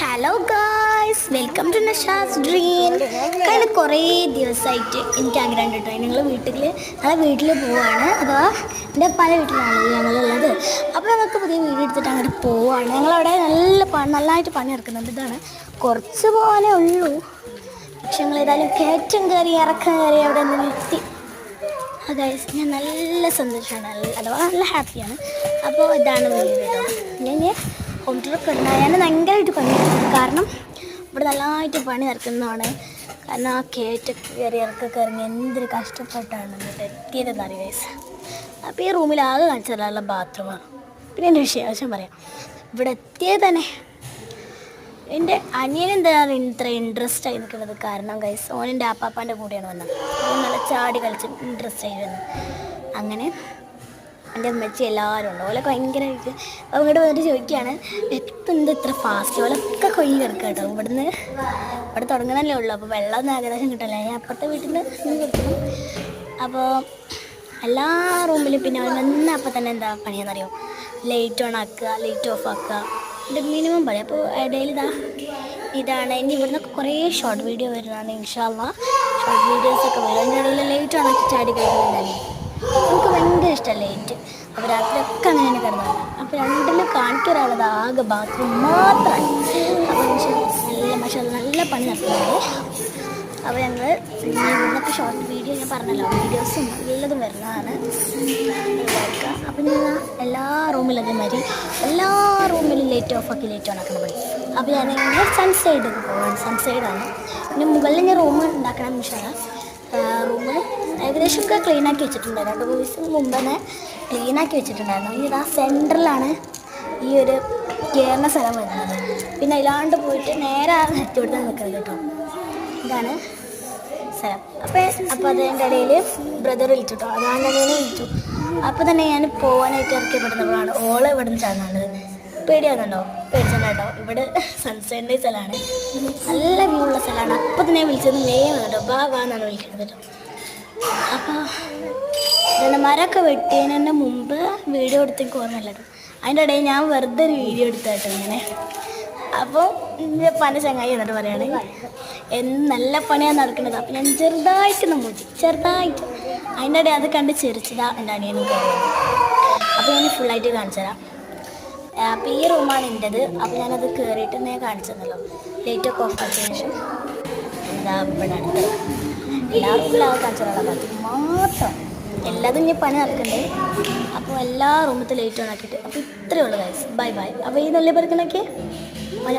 Hello guys welcome to Nasha's dream കഴിഞ്ഞ കുറേ ദിവസമായിട്ട് എനിക്ക് ആഗ്രഹം കേട്ടോ ഞങ്ങൾ വീട്ടിൽ ഞങ്ങളെ വീട്ടിൽ പോവാണ്. അഥവാ എന്റെ പല വീട്ടിലാണ് ഞങ്ങളുള്ളത്. അപ്പോൾ നമുക്ക് പുതിയ വീട് എടുത്തിട്ട് അങ്ങോട്ട് പോവാണ്. ഞങ്ങളവിടെ നല്ല പണി നല്ലതായിട്ട് പണി ഇറക്കുന്നുണ്ട് ഇതാണ് കുറച്ച് പോലെ ഉള്ളൂ. പക്ഷെ ഞങ്ങൾ ഏതായാലും കയറ്റം കയറി ഇറക്കം കയറി അവിടെ നിന്ന് നിർത്തി. ഗൈസ് ഞാൻ നല്ല സന്തോഷമാണ് അഥവാ നല്ല ഹാപ്പിയാണ് അപ്പോൾ ഇതാണ് വീട് ഞാൻ ഹോം ടൂറൊക്കെ ഉണ്ടായി ഞാൻ ഭയങ്കരമായിട്ട് പണി കാരണം ഇവിടെ നല്ലതായിട്ട് പണി നടക്കുന്നതാണ്. കാരണം ആ കയറ്റൊക്കെ കയറി ഇറക്കൊക്കെ ഇറങ്ങി എന്തൊരു കഷ്ടപ്പെട്ടാണ് എന്നിട്ട് എത്തിയതെന്ന് അറിയാം അപ്പോൾ ഈ റൂമിൽ ആകെ കാണിച്ചു തരാനുള്ള ബാത്റൂമാണ് പിന്നെ എന്റെ വിശേഷം പറയാം. ഇവിടെ എത്തിയത് തന്നെ. എന്റെ അനിയൻ ഇത്ര ഇൻട്രസ്റ്റ് ആയി നിൽക്കുന്നത്? കാരണം ഗൈസ് ഓനെന്റെ ആപ്പാപ്പാന്റെ കൂടെയാണ് വന്നത്. നല്ല ചാടി കളിച്ച് ഇൻട്രസ്റ്റ് ആയി വന്നത് അങ്ങനെ എന്റെ അമ്മച്ചി എല്ലാവരും ഉണ്ട്. ഓലൊക്കെ ഭയങ്കരമായിട്ട് അങ്ങോട്ട് വന്നിട്ട് ചോദിക്കുകയാണ് എപ്പം എന്താ ഇത്ര ഫാസ്റ്റ് ഓലൊക്കെ കൊയ്യ് കിടക്കുക കേട്ടോ. ഇവിടുന്ന് ഇവിടെ തുടങ്ങണല്ലേ ഉള്ളൂ. അപ്പോൾ വെള്ളം ഒന്നും ഏകദേശം കിട്ടില്ല ഞാൻ അപ്പുറത്തെ വീട്ടിൽ നിന്ന് കൊടുക്കണം അപ്പോൾ എല്ലാ റൂമിലും പിന്നെ അവൻ വന്ന അപ്പം തന്നെ എന്താ പണിയെന്നറിയോ? ലൈറ്റ് ഓൺ ആക്കുക ലൈറ്റ് ഓഫ് ആക്കുക. ഇത് മിനിമം പണി. അപ്പോൾ ഇടയിൽ ഇതാ ഇതാണ്. ഇനി ഇവിടുന്ന് കുറേ ഷോർട്ട് വീഡിയോ വരുന്നതാണ് ഇൻഷാല്ല ഷോർട്ട് വീഡിയോസൊക്കെ വരും. അതിന്റെ ഇടയിൽ ലൈറ്റ് ഓൺ ആക്കി ചാടി കഴിക്കുന്നുണ്ടായി എനിക്ക് ഭയങ്കര ഇഷ്ടമല്ല ലൈറ്റ് അപ്പോൾ രാത്രിയൊക്കെ അങ്ങനെ തന്നെ കിടന്നു അപ്പോൾ രണ്ടിലും കാണിക്കൊരാളത് ആകെ ബാത്റൂം മാത്രമാണ് അപ്പോൾ നല്ല പക്ഷേ നല്ല പണി നടത്തുന്നുണ്ട്. അപ്പോൾ ഞങ്ങൾ ഇന്നത്തെ ഷോർട്ട് വീഡിയോ ഞാൻ പറഞ്ഞല്ലോ വീഡിയോസും നല്ലതും വരുന്നതാണ്. അപ്പം ഞാൻ എല്ലാ റൂമിലും അതേമാതിരി എല്ലാ റൂമിലും ലൈറ്റ് ആക്കി ലൈറ്റ് ഓൺ ആക്കണം പണി. അപ്പോൾ ഞാൻ ഇങ്ങനെ സൺസൈഡ് പോകാൻ സൺസൈഡാണ് പിന്നെ മുകളിൽ ഞാൻ റൂം ഉണ്ടാക്കണം മിഷാണ് റൂം ഏകദേശമൊക്കെ ക്ലീൻ ആക്കി വെച്ചിട്ടുണ്ട്. രണ്ട് മൂന്ന് ദിവസം മുമ്പ് തന്നെ ക്ലീൻ ആക്കി വെച്ചിട്ടുണ്ടായിരുന്നു. ഇനി ഇതാ സെന്ററിലാണ് ഈ ഒരു കയറുന്ന സ്ഥലം വരുന്നത്. പിന്നെ അതിലാണ്ട് പോയിട്ട് നേരെ ആ ഇവിടുത്തെ നിൽക്കുന്നത് കേട്ടോ. ഇതാണ് സ്ഥലം. അപ്പോൾ അപ്പോൾ അതിന്റെ ഇടയിൽ ബ്രദർ വിളിച്ചു കേട്ടോ. അതാണ് അങ്ങനെ വിളിച്ചു. അപ്പോൾ തന്നെ ഞാൻ പോകാനായിട്ട് ഇറക്കിയപ്പെടുന്നപ്പോഴാണ് ഓൾ ഇവിടെ നിന്ന് ചാടുന്നത് പേടിയാകുന്നുണ്ടോ പേടിച്ചോ ഇവിടെ സൺസൈഡിന്റെ സ്ഥലമാണ് നല്ല വ്യൂ ഉള്ള സ്ഥലമാണ് അപ്പോൾ തന്നെ വിളിച്ചത് വേഗം കേട്ടോ ബാ വാ എന്നാണ് വിളിക്കുന്നത് കേട്ടോ. അപ്പോൾ മരമൊക്കെ വെട്ടിയതിന് മുമ്പ് വീഡിയോ എടുത്തേക്ക് നല്ലത് അതിന്റെ ഇടയിൽ ഞാൻ വെറുതെ ഒരു വീഡിയോ എടുത്തായിട്ട് ഇങ്ങനെ. അപ്പോൾ പന ചങ്ങായി എന്നിട്ട് പറയാണ് എന്ത് നല്ല പണിയാണ് നടക്കുന്നത്. അപ്പം ഞാൻ ചെറുതായിട്ട് നമ്മൂറ്റി ചെറുതായിട്ട്. അതിന്റെ ഇടയിൽ അത് കണ്ട് ചെറിച്ചതാ എന്റെ അനിയനും അപ്പോൾ ഞാൻ ഫുള്ളായിട്ട് കാണിച്ചു തരാം. അപ്പോൾ ഈ റൂമാണ് എന്റെത്. അപ്പോൾ ഞാനത് കയറിയിട്ട് ഞാൻ കാണിച്ചു തന്നല്ലോ. ലൈറ്റൊക്കെ ഓഫ് ആക്കിയതിന് ശേഷം. എന്താ ഇവിടെ അടുത്ത് എല്ലാ റൂമിലും അത് കാണിച്ചു തരാം മാത്രം. എല്ലാതും ഞാൻ പണി നടക്കണ്ടേ? അപ്പോൾ എല്ലാ റൂമത്തെ ലൈറ്റ് ഓൺ അപ്പോൾ ഇത്രയേ ഉള്ളൂ ഗൈസ് ബൈ ബൈ അപ്പോൾ ഈ നല്ല പറിക്കണൊക്കെ മലയാളി.